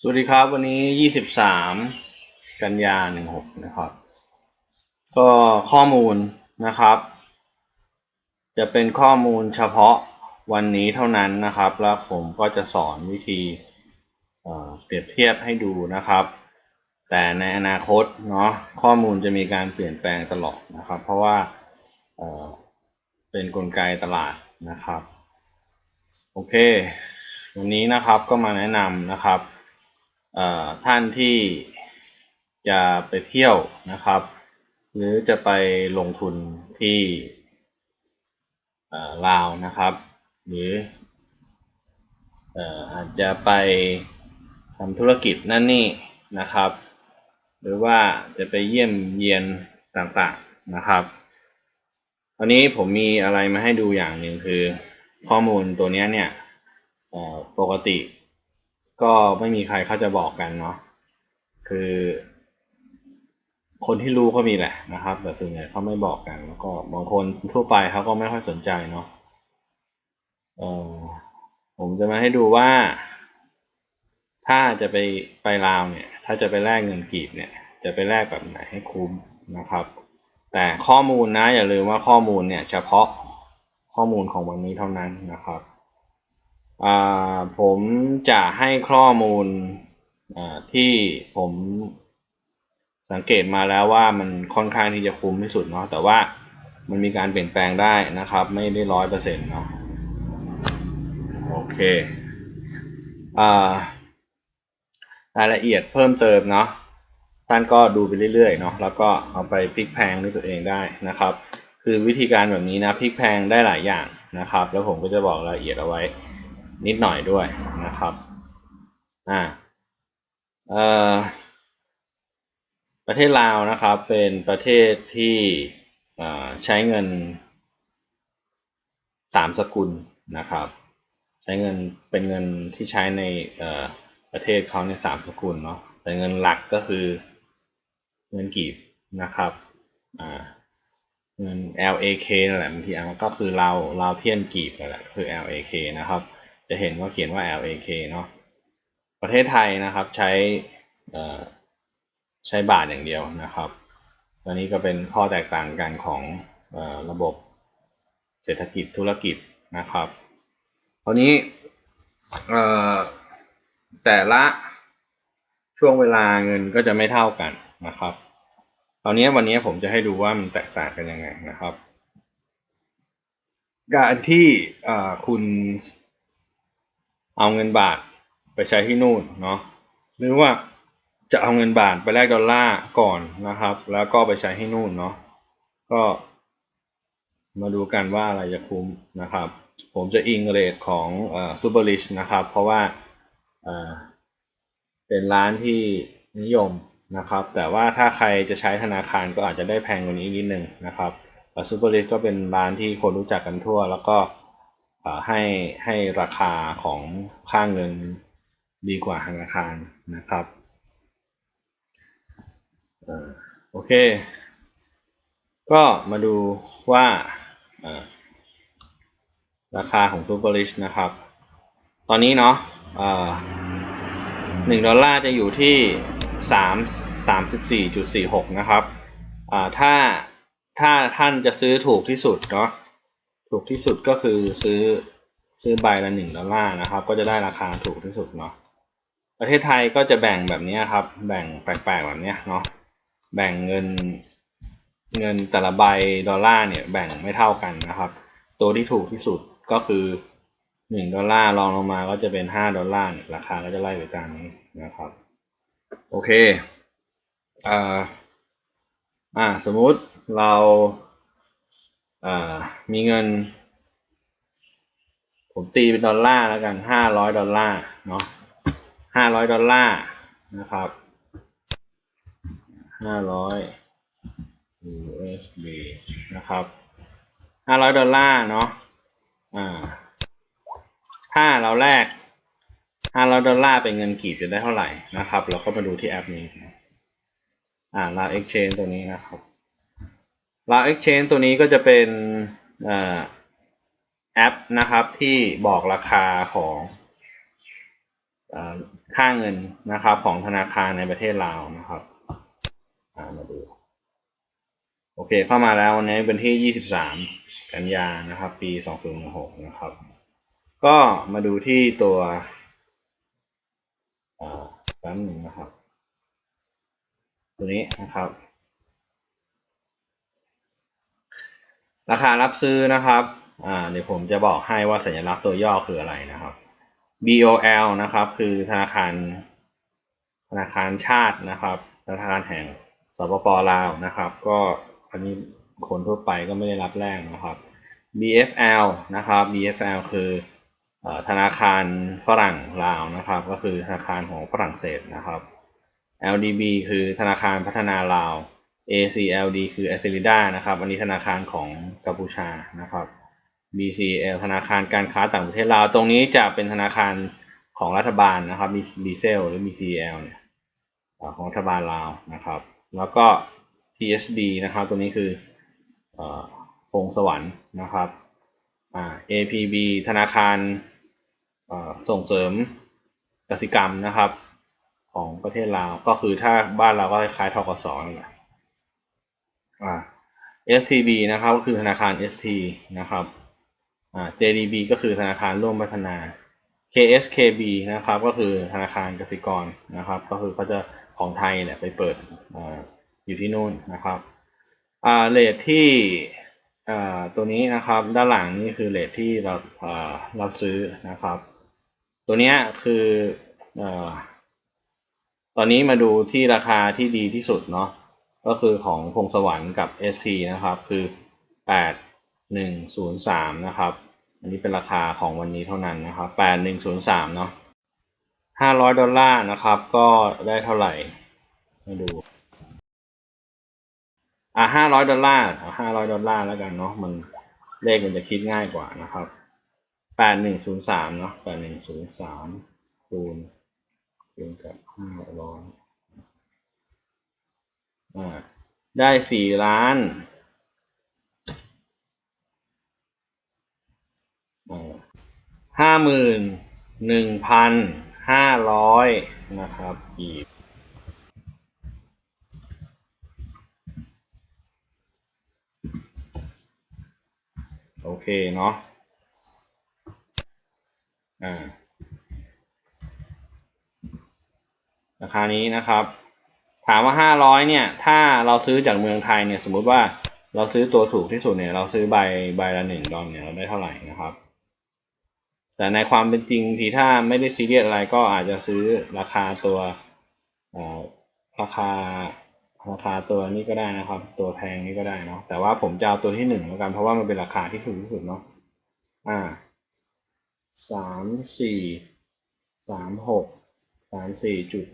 สวัสดีครับวันนี้ยี่สิบสามกันยาหนึ่งหกนะครับ ก็ข้อมูลนะครับ จะเป็นข้อมูลเฉพาะวันนี้เท่านั้นนะครับ แล้วผมก็จะสอนวิธีเเปรียบเทียบให้ดูนะครับ แต่ในอนาคตเนาะข้อมูลจะมีการเปลี่ยนแปลงตลอดนะครับ เพราะว่าเเป็นกลไกตลาดนะครับ โอเค วันนี้นะครับก็มาแนะนำนะครับ ท่านที่จะไปเที่ยวนะครับ หรือจะไปลงทุนที่ลาวนะครับ หรืออาจจะไปทำธุรกิจนั่นนี่นะครับ หรือว่าจะไปเยี่ยมเยียนต่างๆนะครับวันนี้ผมมีอะไรมาให้ดูอย่างหนึ่งคือ ข้อมูลตัวนี้เนี่ยปกติ ก็ไม่มีใครเขาจะบอกกันเนาะคือ คนที่รู้ก็มีแหละนะครับ แต่ส่วนใหญ่เขาไม่บอกกัน แล้วก็บางคนทั่วไปเขาก็ไม่ค่อยสนใจเนาะเออผมจะมาให้ดูว่า ถ้าจะไปไปลาวเนี่ย ถ้าจะไปแลกเงินกีบเนี่ย จะไปแลกแบบไหนให้คุ้มนะครับ แต่ข้อมูลนะอย่าลืมว่าข้อมูลเนี่ย เฉพาะข้อมูลของวันนี้เท่านั้นนะครับ ผมจะให้ข้อมูลที่ผมสังเกตมาแล้วว่ามันค่อนข้างที่จะคุ้มที่สุดเนาะแต่ว่ามันมีการเปลี่ยนแปลงได้นะครับ ไม่ได้ร้อยเปอร์เซ็นต์เนาะโอเครายละเอียดเพิ่มเติมเนาะท่านก็ดูไปเรื่อยๆเนาะแล้วก็เอาไปพลิกแพงด้วยตัวเองได้นะครับ คือวิธีการแบบนี้นะพลิกแพงได้หลายอย่างนะครับ แล้วผมก็จะบอกรายละเอียดเอาไว้ นิดหน่อยด้วยนะครับอ่าเอ่อประเทศลาวนะครับเป็นประเทศที่อ่าใช้เงินสามสกุลนะครับ ใช้เงินเป็นเงินที่ใช้ในเอ่อประเทศเขาในสามสกุลเนาะแต่เงินหลักก็คือเงินกีบนะครับอ่าเงิน LAK นั่นแหละบางทีอะมันก็คือเราเราเทียนกีบนั่นแหละคือ LAK นะครับ จะเห็นว่าเขียนว่า LAK เนาะประเทศไทยนะครับใช้ใช้บาทอย่างเดียวนะครับอันนี้ก็เป็นข้อแตกต่างกันของอระบบเศรษฐกิจธุรกิจนะครับคราวนี้แต่ละช่วงเวลาเงินก็จะไม่เท่ากันนะครับคราวนี้วันนี้ผมจะให้ดูว่ามันแตกต่างกันยังไงนะครับ การที่คุณ เอาเงินบาทไปใช้ที่นู่นเนาะหรือว่าจะเอาเงินบาทไปแลกดอลลาร์ก่อนนะครับ แล้วก็ไปใช้ที่นู่นเนาะก็ มาดูกันว่าอะไรจะคุ้มนะครับ ผมจะอิงเรทของซูเปอร์ลิชนะครับ เพราะว่าเป็นร้านที่นิยมนะครับ แต่ว่าถ้าใครจะใช้ธนาคารก็อาจจะได้แพงกว่านี้นิดนึงนะครับซูเปอร์ลิชก็เป็นร้านที่คนรู้จักกันทั่ว แล้วก็ ให้ให้ราคาของค่าเงินดีกว่าธนาคารนะครับอโอเค ก็มาดูว่าราคาของซูเปอร์ลิชนะครับ ตอนนี้เนาะหนึ่งดอลลาร์จะอยู่ที่สามสามสิบสี่จุดสี่หกนะครับ อ่า ถ้า ถ้าท่านจะซื้อถูกที่สุดเนาะ ถูกที่สุดก็คือซื้อซื้อใบละหนึ่งดอลลาร์นะครับ ก็จะได้ราคาถูกที่สุดเนาะประเทศไทยก็จะแบ่งแบบนี้ครับ แบ่งแปลกๆแบบนี้เนาะแบ่งเงินเงินแต่ละใบดอลลาร์เนี่ยแบ่งไม่เท่ากันนะครับ ตัวที่ถูกที่สุดก็คือหนึ่งดอลลาร์รองลงมาก็จะเป็นห้าดอลลาร์ราคาก็จะไล่ไปตามนี้นะครับ โอเคอ่าอ่าสมมุติเรา อ่า มีเงิน ผมตีเป็นดอลลาร์แล้วกันห้าร้อยดอลลาร์เนาะห้าร้อยดอลลาร์นะครับห้าร้อย USD นะครับห้าร้อยดอลลาร์เนาะอ่า ถ้าเราแลกห้าร้อยดอลลาร์เป็นเงินกีบจะได้เท่าไหร่นะครับ เราก็มาดูที่แอปนี้ อ่า Love Exchange ตัวนี้นะครับ Love Exchange ตัวนี้ก็จะเป็นอแอปนะครับที่บอกราคาของอค่าเงินนะครับของธนาคารในประเทศลาวนะครับามาดูโอเคเข้ามาแล้ววันนี้เป็นที่ 23 กันยานะครับ ปี 2016 นะครับ ก็มาดูที่ตัวแป๊บหนึ่งนะครับ ตัวนี้นะครับ ราคารับซื้อนะครับ อ่า เดี๋ยวผมจะบอกให้ว่าสัญลักษณ์ตัวย่อคืออะไรนะครับ BOL นะครับ คือธนาคาร ธนาคารชาตินะครับ ธนาคารแห่งสปปลาวนะครับ ก็อันนี้คนทั่วไปก็ไม่ได้รับแรกนะครับ BSL นะครับ BSL คืออธนาคารฝรั่งลาวนะครับ ก็คือธนาคารของฝรั่งเศสนะครับ LDB คือธนาคารพัฒนาลาว ACLD คือ a c i l i d a นะครับอันนี้ธนาคารของกัมพูชานะครับ BCL ธนาคารการค้าต่างประเทศลาวตรงนี้จะเป็นธนาคารของรัฐบาลนะครับมี BCL หรือ BCL เนี่ยของรัฐบาลลาวนะครับ แล้วก็ TSD นะครับตัวนี้คืออ่อพงสวรรค์นะครับ APB ธนาคารส่งเสริมกสิกรรมนะครับ ของประเทศลาวก็คือถ้าบ้านเราก็คล้ายทกสนั่นแหละ อ่า SCB นะครับก็คือธนาคาร ST นะครับอ่า JDB ก็คือธนาคารร่วมพัฒนา KSKB นะครับก็คือธนาคารกสิกรนะครับ ก็คือเขาจะของไทยเนี่ยไปเปิดออยู่ที่นู่นนะครับอ่าเลทที่อ่าตัวนี้นะครับด้านหลังนี่คือเลทที่เราอ่ารับซื้อนะครับ ตัวนี้คืออ่าตอนนี้มาดูที่ราคาที่ดีที่สุดเนาะ ก็คือของพงสวรรค์กับ ST นะครับ คือ 8103 นะครับ อันนี้เป็นราคาของวันนี้เท่านั้นนะครับ 8103 เนาะ500 ดอลลาร์นะครับ ก็ได้เท่าไหร่ มาดู อะ500 ดอลลาร์เอา500 ดอลลาร์แล้วกันเนาะ มันเลขมันจะคิดง่ายกว่านะครับ 8103 เนาะ8103 คูณคูณกับ500อ่า ได้สี่ล้านห้าหมื่นหนึ่งพันห้าร้อยนะครับอีกโอเคเนาะอ่าราคานี้นะครับ ถามว่าห้าร้อยเนี่ย ถ้าเราซื้อจากเมืองไทยเนี่ย สมมุติว่าเราซื้อตัวถูกที่สุดเนี่ย เราซื้อใบใบละหนึ่งดอลเนี่ยเราได้เท่าไหร่นะครับ แต่ในความเป็นจริงทีถ้าไม่ได้ซีเรียสอะไรก็อาจจะซื้อราคาตัวราคาราคาตัวนี้ก็ได้นะครับ ตัวแพงนี้ก็ได้เนาะแต่ว่าผมจะเอาตัวที่หนึ่งแล้วกันเพราะว่ามันเป็นราคาที่ถูกที่สุดเนาะอ่าสามสี่สามหกสามสี่จุด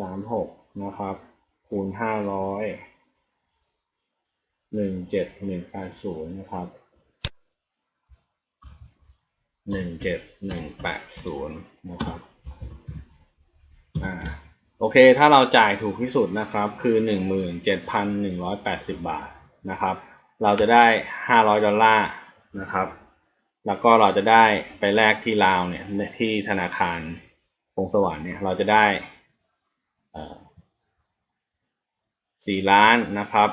สามหกนะครับ คูณห้าร้อยหนึ่งเจ็ดหนึ่งแปดศูนย์นะครับหนึ่งเจ็ดหนึ่งแปดศูนย์นะครับ อ่า โอเค ถ้าเราจ่ายถูกที่สุดนะครับ คือหนึ่งหมื่นเจ็ดพันหนึ่งร้อยแปดสิบบาทนะครับ เราจะได้ห้าร้อยดอลลาร์นะครับ แล้วก็เราจะได้ไปแลกที่ลาวเนี่ย ที่ธนาคารพงสวรรค์เนี่ย เราจะได้ สี่ล้านนะครับ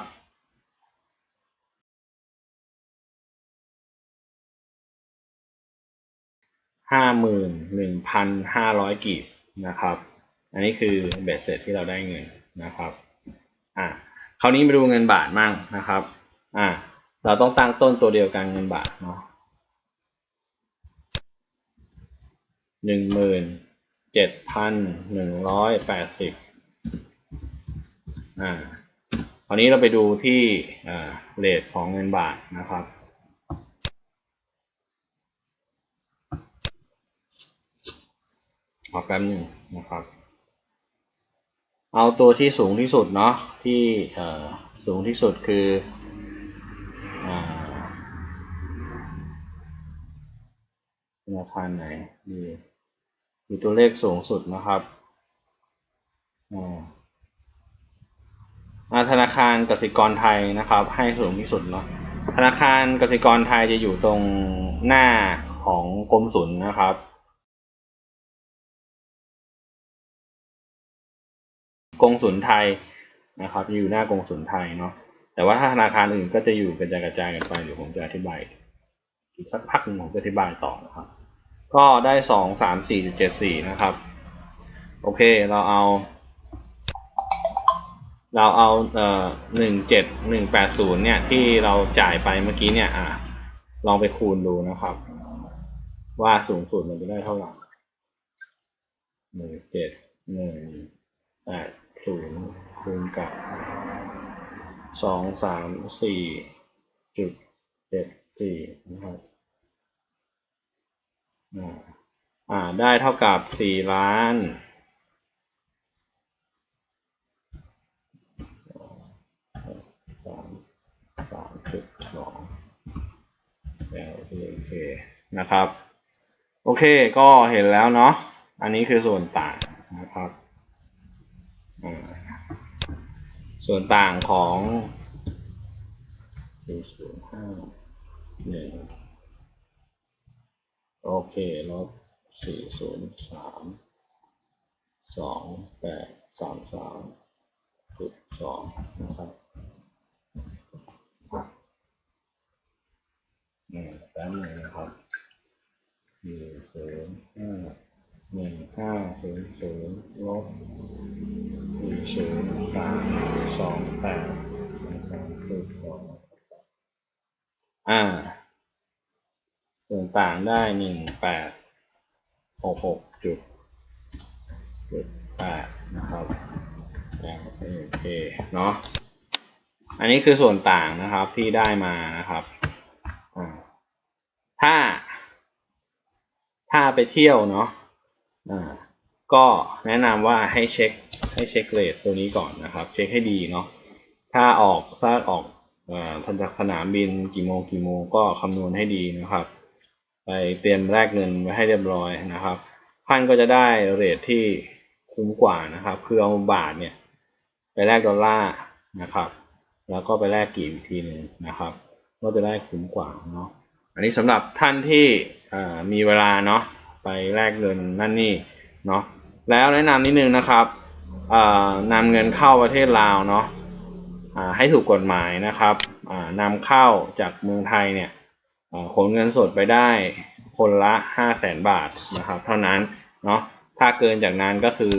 ห้าหมื่นหนึ่งพันห้าร้อยกีบนะครับ อันนี้คือเบ็ดเสร็จที่เราได้เงินนะครับอ่าคราวนี้มาดูเงินบาทมั่งนะครับอ่าเราต้องตั้งต้นตัวเดียวกันเงินบาทเนาะหนึ่งหมื่นเจ็ดพันหนึ่งร้อยแปดสิบ อ่าคราวนี้เราไปดูที่อ่าเลทของเงินบาทนะครับขอแป๊บหนึ่งนะครับ เอาตัวที่สูงที่สุดเนาะที่เอ่อสูงที่สุดคืออ่าธนาคารไหนมีมีตัวเลขสูงสุดนะครับอ่าอ่า ธนาคารกสิกรไทยนะครับ ให้สูงที่สุดเนาะธนาคารกสิกรไทยจะอยู่ตรงหน้าของกรมศุลนะครับกงสุลไทยนะครับ อยู่หน้ากงสุลไทยเนาะแต่ว่าถ้าธนาคารอื่นก็จะอยู่กระจายกระจายกันไปเดี๋ยวผมจะอธิบายอีกสักพักหนึ่งผมจะอธิบายต่อนะครับ ก็ได้สองสามสี่เจ็ดสี่นะครับ โอเคเราเอา เราเอาเอ่อหนึ่งเจ็ดหนึ่งแปดศูนย์เนี่ยที่เราจ่ายไปเมื่อกี้เนี่ยอะลองไปคูณดูนะครับ ว่าสูงสุดมันจะได้เท่าไหร่หนึ่งเจ็ดหนึ่งแปดศูนย์คูณกับสองสามสี่จุดเจ็ดสี่นะครับอ่าอ่าได้เท่ากับสี่ล้านสามสามจุด สองแล้วโอเคนะครับ โอเคก็เห็นแล้วเนาะ อันนี้คือส่วนต่างนะครับอ่าส่วนต่างของศูนย์ห้าหนึ่งโอเคลบสี่ศูนย์สามสองแปดสามสามจุดสองนะครับ อืมแป๊บหนึงนะครับหนึ่งศูนย์ห้าหนึ่งห้าศูนย์ศูนย์ลบสี่งศูนย์สามสองแปดสามจุดสองอ่า ส่วนต่างได้หนึ่งแปดหกหกจุดจุดแปดนะครับโอเคเนาะอันนี้คือส่วนต่างนะครับที่ได้มานะครับ ถ้า ถ้าไปเที่ยวเนาะก็แนะนำว่าให้เช็คให้เช็คเรทตัวนี้ก่อนนะครับ เช็คให้ดีเนาะถ้าออกซาออกจากสนามบินกี่โมงกี่โมงก็คำนวณให้ดีนะครับ ไปเตรียมแลกเงินไว้ให้เรียบร้อยนะครับท่านก็จะได้เรทที่คุ้มกว่านะครับ คือเอาบาทเนี่ย ไปแลกดอลลาร์นะครับ แล้วก็ไปแลกกี่อีทีหนึ่งนะครับ ก็จะได้คุ้มกว่าเนาะ อันนี้สำหรับท่านที่มีเวลาเนาะไปแลกเงินนั่นนี่เนาะแล้วแนะนำนิดนึงนะครับนำเงินเข้าประเทศลาวเนาะให้ถูกกฎหมายนะครับนำเข้าจากเมืองไทยเนี่ยขนเงินสดไปได้คนละห้าแสนบาทนะครับ เท่านั้นเนาะถ้าเกินจากนั้นก็คือ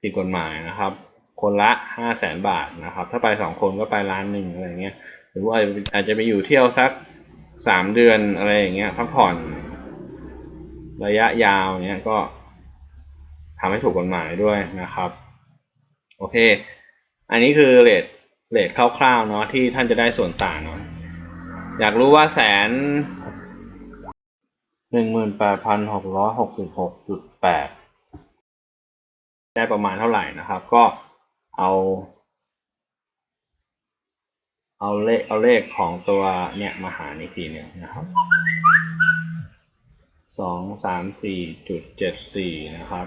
ผิดกฎหมายนะครับ คนละห้าแสนบาทนะครับ ถ้าไปสองคนก็ไปล้านหนึ่งอะไรเงี้ยหรือว่าอาจจะไปอยู่เที่ยวสัก สามเดือนอะไรอย่างเงี้ยพักผ่อน ระยะยาวเนี้ยก็ทำให้ถูกกฎหมายด้วยนะครับ โอเค อันนี้คือเรทเรทคร่าวๆเนาะที่ท่านจะได้ส่วนต่างเนาะอยากรู้ว่าแสนหนึ่งหมื่นแปดพันหกร้อยหกสิบหกจุดแปดได้ประมาณเท่าไหร่นะครับ ก็เอา เอาเลขเอาเลขของตัวเนี่ยมาหารอีกทีหนึ่งนะครับสองสามสี่จุดเจ็ดสี่นะครับ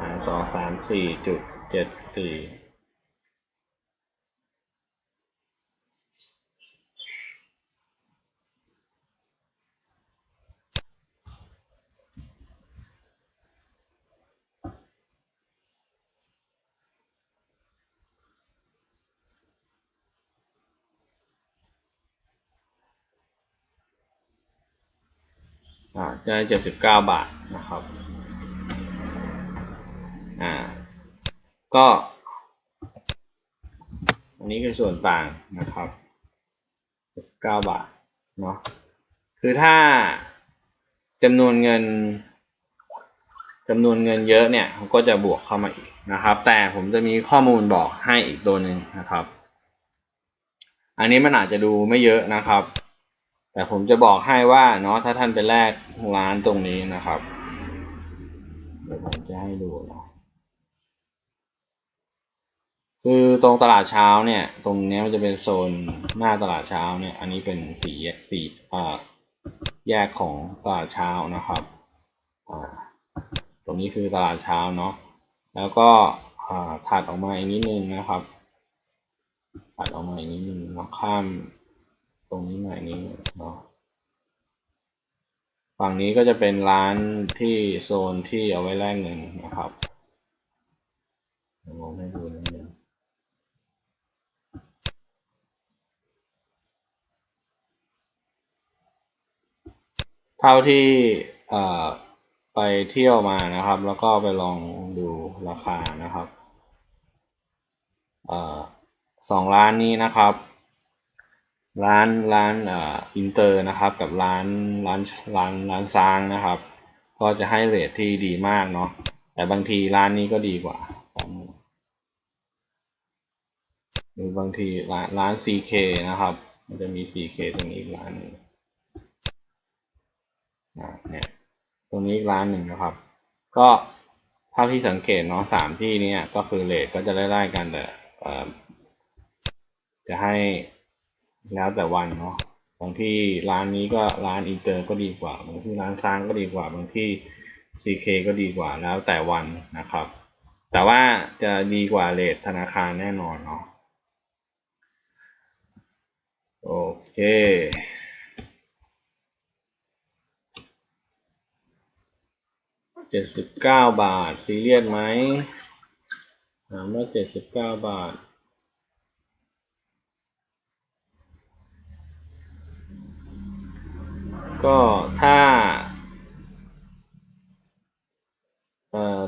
หารสองสามสี่จุดเจ็ดสี่ อ่าได้เจ็ดสิบเก้าบาทนะครับอ่าก็อันนี้คือส่วนต่างนะครับเจ็ดสิบเก้าบาทเนาะคือถ้าจำนวนเงินจำนวนเงินเยอะเนี่ยเขาก็จะบวกเข้ามาอีกนะครับ แต่ผมจะมีข้อมูลบอกให้อีกตัวหนึ่งนะครับ อันนี้มันอาจจะดูไม่เยอะนะครับ แต่ผมจะบอกให้ว่าเนาะถ้าท่านไปแลกร้านตรงนี้นะครับเดี๋ยวผมจะให้ดูนะคือตรงตลาดเช้าเนี่ย ตรงนี้มันจะเป็นโซนหน้าตลาดเช้าเนี่ย อันนี้เป็นสีสีอ่าแยกของตลาดเช้านะครับอ่าตรงนี้คือตลาดเช้าเนาะแล้วก็อ่าถัดออกมาอีกนิดนึงนะครับ ถัดออกมาอีกนิดนึงเราข้าม ตรงนี้หน่อยนี้เนาะฝั่งนี้ก็จะเป็นร้านที่โซนที่เอาไว้แลกเงินนะครับเดี๋ยวผมให้ดูนิดนึงเท่าที่ไปเที่ยวมานะครับ แล้วก็ไปลองดูราคานะครับสองร้านนี้นะครับ ร้านร้านอ่ออินเตอร์นะครับ กับร้านร้านร้านร้านซางนะครับ ก็จะให้เรทที่ดีมากเนาะแต่บางทีร้านนี้ก็ดีกว่าหรือบางทีร้านร้าน CK นะครับ มันจะมี CK ตรงนี้อีกร้านนึงเนี่ยตรงนี้อีกร้านหนึ่งนะครับ ก็เท่าที่สังเกตเนาะสามที่เนี้ก็คือเรทก็จะไล่ๆกันแต่จะให้ แล้วแต่วันเนาะบางที่ร้านนี้ก็ร้านอินเตอร์ก็ดีกว่า บางที่ร้านซางก็ดีกว่า บางที่ CK ก็ดีกว่าแล้วแต่วันนะครับ แต่ว่าจะดีกว่าเรทธนาคารแน่นอนเนาะโอเคเจ็ดสิบเก้าบาท ซีเรียสไหมถามว่าเจ็ดสิบเก้าบาท ก็ถ้า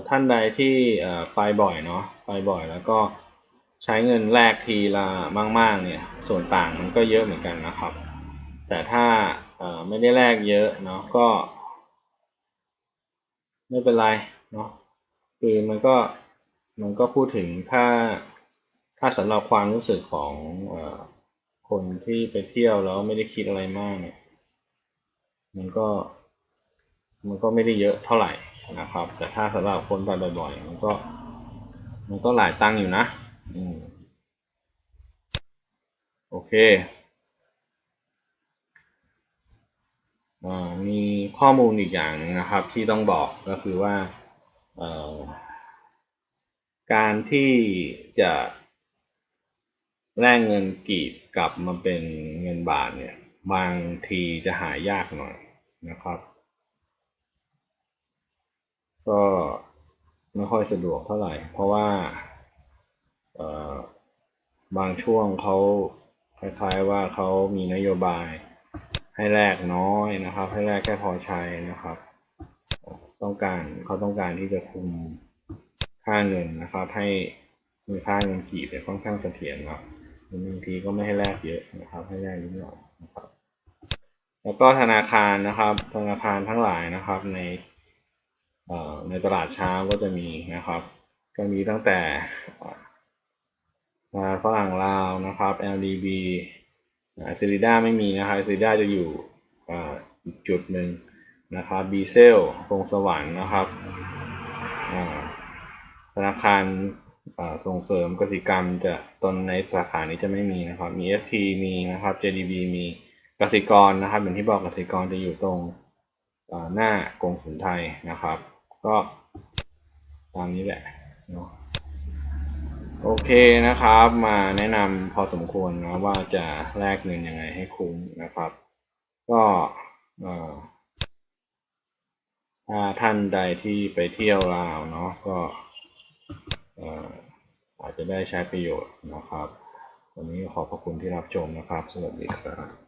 ท่านใดที่ไปบ่อยเนาะไปบ่อยแล้วก็ใช้เงินแลกทีละมาก ๆ เนี่ย ส่วนต่างมันก็เยอะเหมือนกันนะครับ แต่ถ้าไม่ได้แลกเยอะเนาะก็ ไม่เป็นไรเนาะคือมันก็มันก็พูดถึงถ้าถ้าสำหรับความรู้สึกของอคนที่ไปเที่ยวแล้วไม่ได้คิดอะไรมากเนี่ย มันก็ มันก็ไม่ได้เยอะเท่าไหร่นะครับ แต่ถ้าสำหรับคนไปบ่อยๆ มันก็ มันก็หลายตังค์อยู่นะ อืม โอเคอ่ามีข้อมูลอีกอย่างหนึงนะครับ ที่ต้องบอกก็คือว่าเอ่อการที่จะแลกเงินกีบกลับมาเป็นเงินบาทเนี่ย บางทีจะหายากหน่อย นะครับ ก็ไม่ค่อยสะดวกเท่าไหร่ เพราะว่าบางช่วงเขาคล้ายๆว่าเขามีนโยบายให้แลกน้อยนะครับ ให้แลกแค่พอใช้นะครับ ต้องการเขาต้องการที่จะคุมค่าเงินนะครับ ให้มีค่าเงินกีบเนี่ยค่อนข้างเสถียรครับบางทีก็ไม่ให้แลกเยอะนะครับ ให้แลกนิดหน่อยนะครับ แล้วก็ธนาคารนะครับ ธนาคารทั้งหลายนะครับ ในในตลาดเช้าก็จะมีนะครับ ก็มีตั้งแต่มาฝรั่งลาวนะครับ LDB ซิลิด้าไม่มีนะครับซิลิด้าจะอยู่อีกจุดหนึ่งนะครับบีเซลพงสวรรค์นะครับธนาคารส่งเสริมกสิกรรมจะตนในสาขานี้จะไม่มีนะครับ มี FT มีนะครับ JDB มี กสิกรนะครับอย่างที่บอกกสิกรจะอยู่ตรงหน้ากงสุนไทยนะครับ ก็ตามนี้แหละเนาะโอเคนะครับ มาแนะนำพอสมควรนะว่าจะแลกเงินยังไงให้คุ้มนะครับ ก็ถ้าท่านใดที่ไปเที่ยวลาวเนาะก็เอ่ออาจจะได้ใช้ประโยชน์นะครับ วันนี้ขอบพระคุณที่รับชมนะครับ สวัสดีครับ